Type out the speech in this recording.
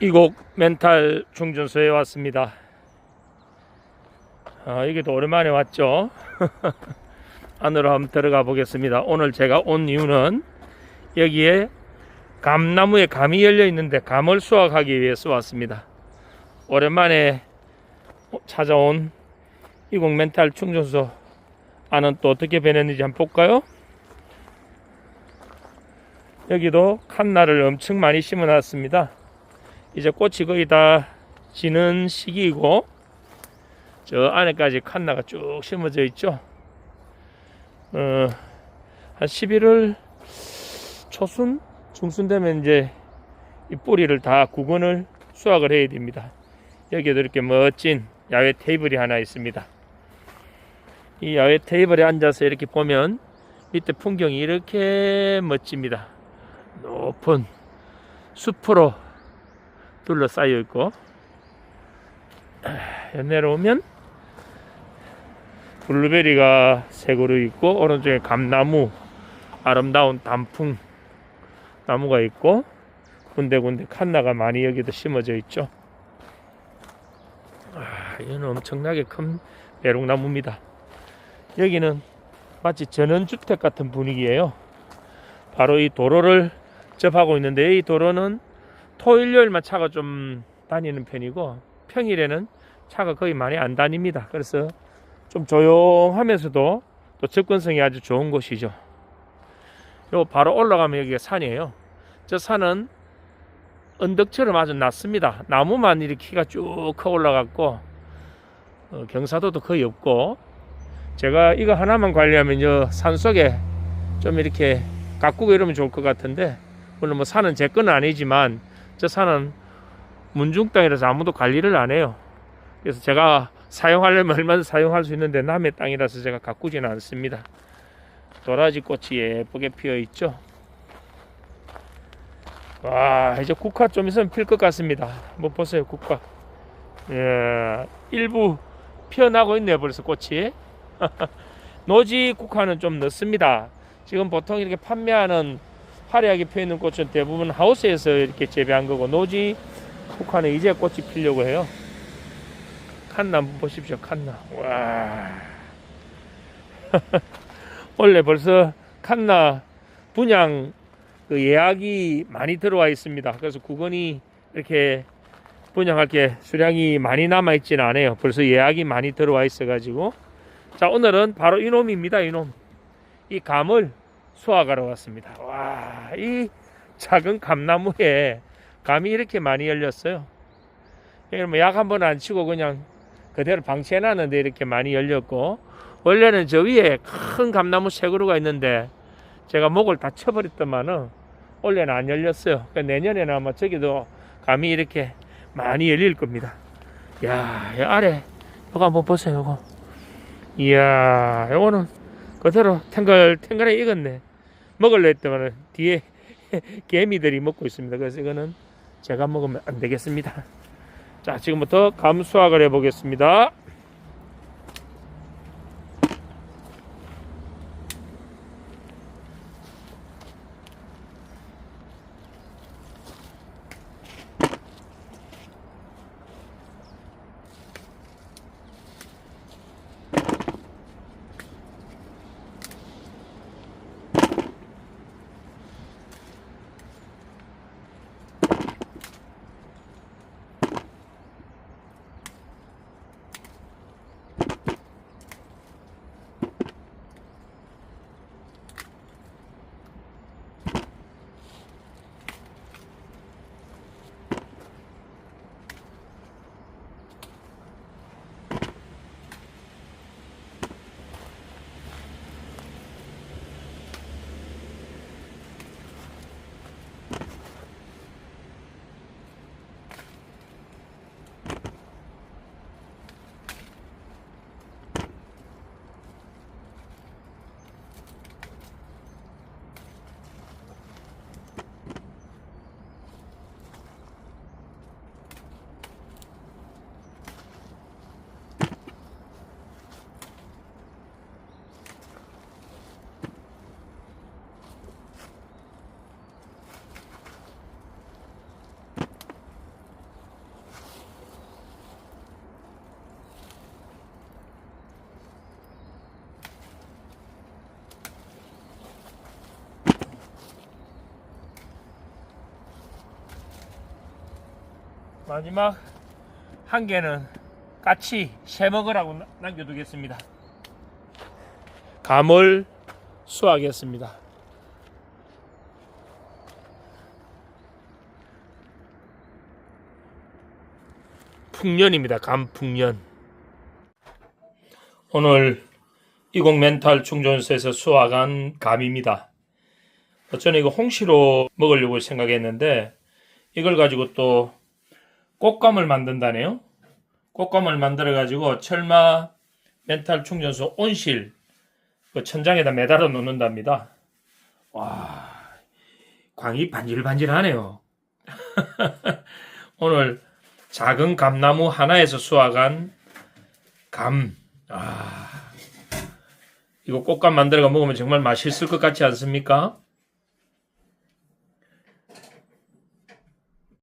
이곡 멘탈 충전소에 왔습니다. 아, 이게 또 오랜만에 왔죠. 안으로 한번 들어가 보겠습니다. 오늘 제가 온 이유는 여기에 감나무에 감이 열려 있는데 감을 수확하기 위해서 왔습니다. 오랜만에 찾아온 이곡 멘탈 충전소 안은 또 어떻게 변했는지 한번 볼까요? 여기도 칸나를 엄청 많이 심어 놨습니다. 이제 꽃이 거의 다 지는 시기이고 저 안에까지 칸나가 쭉 심어져 있죠. 어, 한 11월 초순 중순 되면 이제 이 뿌리를 다 구근을 수확을 해야 됩니다. 여기에도 이렇게 멋진 야외 테이블이 하나 있습니다. 이 야외 테이블에 앉아서 이렇게 보면 밑에 풍경이 이렇게 멋집니다. 높은 숲으로 둘러싸여 있고 아, 내려오면 블루베리가 세 그루 있고 오른쪽에 감나무 아름다운 단풍 나무가 있고 군데군데 칸나가 많이 여기도 심어져 있죠. 아, 이는 엄청나게 큰 배롱나무입니다. 여기는 마치 전원주택 같은 분위기예요. 바로 이 도로를 접하고 있는데 이 도로는 토일 요일만 차가 좀 다니는 편이고 평일에는 차가 거의 많이 안 다닙니다. 그래서 좀 조용하면서도 또 접근성이 아주 좋은 곳이죠. 요 바로 올라가면 여기가 산이에요. 저 산은 언덕처럼 아주 낮습니다. 나무만 이렇게 키가 쭉 커 올라갔고 어, 경사도도 거의 없고 제가 이거 하나만 관리하면 요 산 속에 좀 이렇게 가꾸고 이러면 좋을 것 같은데 물론 뭐 산은 제 건 아니지만 저 산은 문중 땅이라서 아무도 관리를 안 해요. 그래서 제가 사용하려면 얼마든지 사용할 수 있는데 남의 땅이라서 제가 가꾸지는 않습니다. 도라지 꽃이 예쁘게 피어 있죠. 와 이제 국화 좀 있으면 필 것 같습니다. 뭐 보세요 국화. 예, 일부 피어나고 있네요 벌써 꽃이. 노지 국화는 좀 늦습니다. 지금 보통 이렇게 판매하는 화려하게 펴 있는 꽃은 대부분 하우스에서 이렇게 재배한 거고 노지 국화는 이제 꽃이 피려고 해요. 칸나 한번 보십시오. 칸나. 와. 원래 벌써 칸나 분양 그 예약이 많이 들어와 있습니다. 그래서 국원이 이렇게 분양할 게 수량이 많이 남아 있지는 않아요. 벌써 예약이 많이 들어와 있어 가지고 자, 오늘은 바로 이놈입니다. 이놈. 이 감을 수확하러 왔습니다. 와, 이 작은 감나무에 감이 이렇게 많이 열렸어요. 이걸 뭐약 한 번 안 치고 그냥 그대로 방치해 놨는데 이렇게 많이 열렸고 원래는 저 위에 큰 감나무 세 그루가 있는데 제가 목을 다 쳐버렸더만은 원래는 안 열렸어요. 그러니까 내년에는 아마 저기도 감이 이렇게 많이 열릴 겁니다. 야, 이 아래 이거 한번 보세요. 이거. 이야, 요거는 그대로 탱글탱글하게 익었네. 먹을래 했더만 뒤에 개미들이 먹고 있습니다. 그래서 이거는 제가 먹으면 안 되겠습니다. 자, 지금부터 감 수확을 해보겠습니다. 마지막 한 개는 까치 새 먹으라고 나- 남겨두겠습니다. 감을 수확했습니다. 풍년입니다. 감 풍년. 오늘 이공 멘탈 충전소에서 수확한 감입니다. 저는 이거 홍시로 먹으려고 생각했는데 이걸 가지고 또 꽃감을 만든다네요. 꽃감을 만들어 가지고 철마 멘탈 충전소 온실 그 천장에다 매달아 놓는답니다. 와, 광이 반질반질하네요. 오늘 작은 감나무 하나에서 수확한 감. 아, 이거 꽃감 만들어 먹으면 정말 맛있을 것 같지 않습니까?